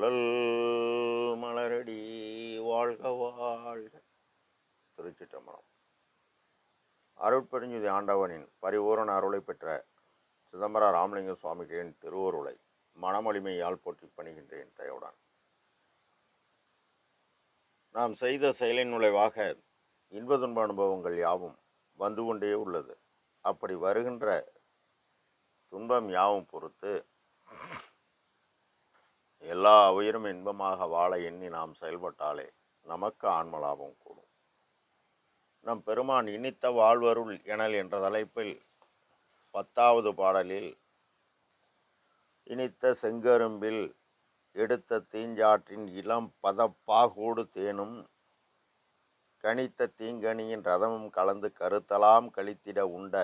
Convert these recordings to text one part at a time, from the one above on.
வள்ளல் மலரடி வாழ்க வாழ்க. திருச்சிட்டம்பரம் அருட்பெருஞ்சுதி ஆண்டவனின் பரிபூரண அருளை பெற்ற சிதம்பர ராமலிங்க சுவாமிகளின் திருவருளை மனமொழிமையால் போற்றி பணிகின்றேன் தயவுடன் நாம் செய்த செயலின் நுழைவாக இன்ப துன்ப அனுபவங்கள் யாவும் வந்து கொண்டே உள்ளது. அப்படி வருகின்ற துன்பம் யாவும் பொறுத்து எல்லா உயிரும் இன்பமாக வாழ எண்ணி நாம் செயல்பட்டாலே நமக்கு ஆன்மலாபம் கூடும். நம் பெருமான் இனித்த வாழ்வருள் எனல் என்ற தலைப்பில் பத்தாவது பாடலில் இனித்த செங்கரும்பில் எடுத்த தீஞ்சாற்றின் இளம் பதப்பாகூடு தேனும் கனித்த தீங்கனியின் ரதமும் கலந்து கருத்தலாம் கழித்திட உண்ட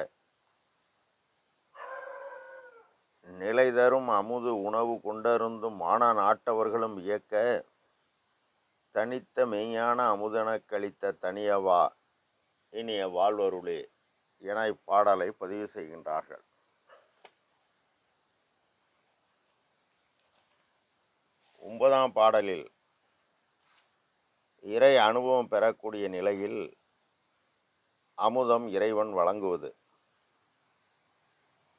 நிலை தரும் அமுது உணவு கொண்டருந்தும் மான நாட்டவர்களும் இயக்க தனித்த மெய்ஞான அமுதனக் கழித்த தனியவா இனிய வாழ்வருளே என இப்பாடலை பதிவு செய்கின்றார்கள். ஒன்பதாம் பாடலில் இறை அனுபவம் பெறக்கூடிய நிலையில் அமுதம் இறைவன் வழங்குவது.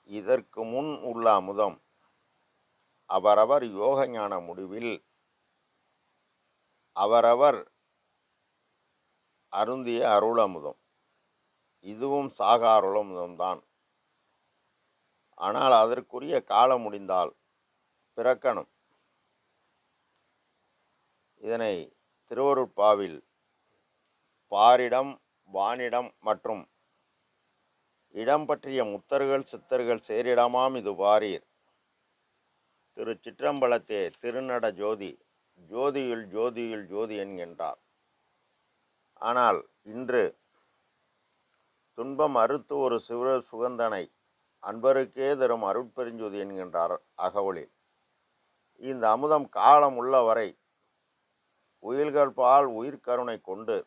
இதற்கு முன் உள்ள அமுதம். அவரவர் யோக ஞான முடிவில். அவரவர் அருந்திய அருள் அமுதம். இதுவும் சாக அருள் அமுதம்தான் ஆனால் அதற்குரிய காலம் முடிந்தால் பிறக்கணும். இதனை திருவருட்பாவில் பாரிடம் வானிடம் மற்றும் இடம் பற்றிய முத்தர்கள் சித்தர்கள் சேரிடமாம் இது வாரீர். திரு சிற்றம்பலத்தே திருநட ஜோதி ஜோதியுள் ஜோதியுள் ஜோதி என்கின்றார். ஆனால் இன்று துன்பம் அறுத்து ஒரு சிவ சுகந்தனை அன்பருக்கே தரும் அருட்பெருஞ்சோதி என்கின்றார் அகவலில் இந்த அமுதம் காலம் உள்ள வரை உயிர்கள் பால் உயிர்கருணை கொண்டு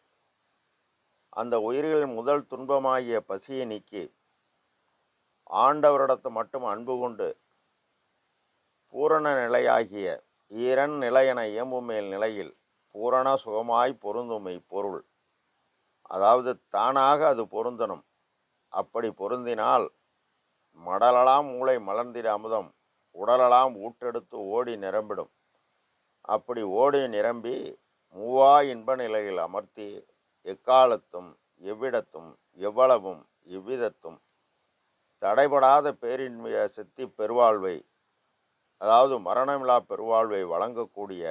அந்த உயிர்களின் முதல் துன்பமாகிய பசியை நீக்கி ஆண்டவரிடத்து மட்டும் அன்பு கொண்டு பூரண நிலையாகிய ஈரன் நிலையென இயம்புமேல் நிலையில் பூரண சுகமாய் பொருந்துமை பொருள். அதாவது தானாக அது பொருந்தணும். அப்படி பொருந்தினால் மடலலாம் மூளை மலர்ந்திட அமுதம் உடலலாம் ஊட்டெடுத்து ஓடி நிரம்பிடும். அப்படி ஓடி நிரம்பி மூவா இன்ப நிலையில் அமர்த்தி எக்காலத்தும் எவ்விடத்தும் எவ்வளவும் எவ்விதத்தும் தடைபடாத பேரின்மைய சித்தி பெருவாழ்வை அதாவது மரணமில்லா பெருவாழ்வை வழங்கக்கூடிய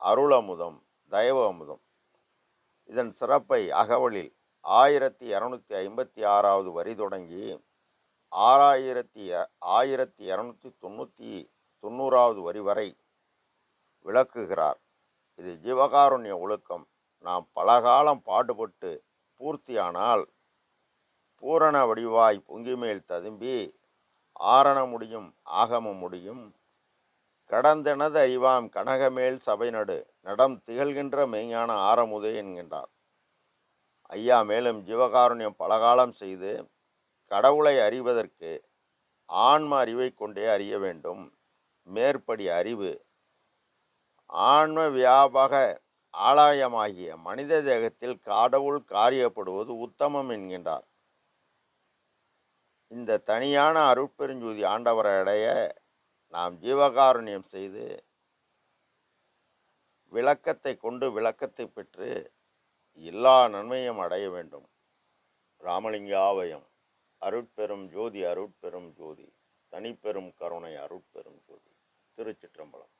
அருள் அமுதம் தயவ அமுதம் இதன் சிறப்பை அகவலில் ஆயிரத்தி இரநூத்தி ஐம்பத்தி ஆறாவது வரி தொடங்கி ஆறாயிரத்தி ஆயிரத்தி இரநூத்தி தொண்ணூற்றி தொண்ணூறாவது வரி வரை விளக்குகிறார். இது ஜீவகாருண்ய ஒழுக்கம். நாம் பலகாலம் பாடுபட்டு பூர்த்தியானால் பூரண வடிவாய் பொங்கிமேல் ததும்பி ஆரண முடியும் ஆகம முடியும். கடந்தெனது அறிவாம் கனகமேல் சபை நடு நடம் திகழ்கின்ற மெய்ஞான ஆரமுதே என்கின்றார். ஐயா மேலும் ஜீவகாருண்யம் பலகாலம் செய்து கடவுளை அறிவதற்கு ஆன்ம அறிவை கொண்டே அறிய வேண்டும். மேற்படி அறிவு ஆன்ம வியாபக ஆலயமாகிய மனித தேகத்தில் கடவுள் காரியப்படுவது உத்தமம் என்கின்றார். இந்த தனியான அருட்பெருஞ்சூதி ஆண்டவரை அடைய நாம் ஜீவகாருண்யம் செய்து விளக்கத்தை கொண்டு விளக்கத்தை பெற்று எல்லா நன்மையும் அடைய வேண்டும். ராமலிங்காவயம் அருட்பெரும் ஜோதி அருட்பெரும் ஜோதி தனிப்பெரும் கருணை அருட்பெரும் ஜோதி திருச்சிற்றம்பலம்.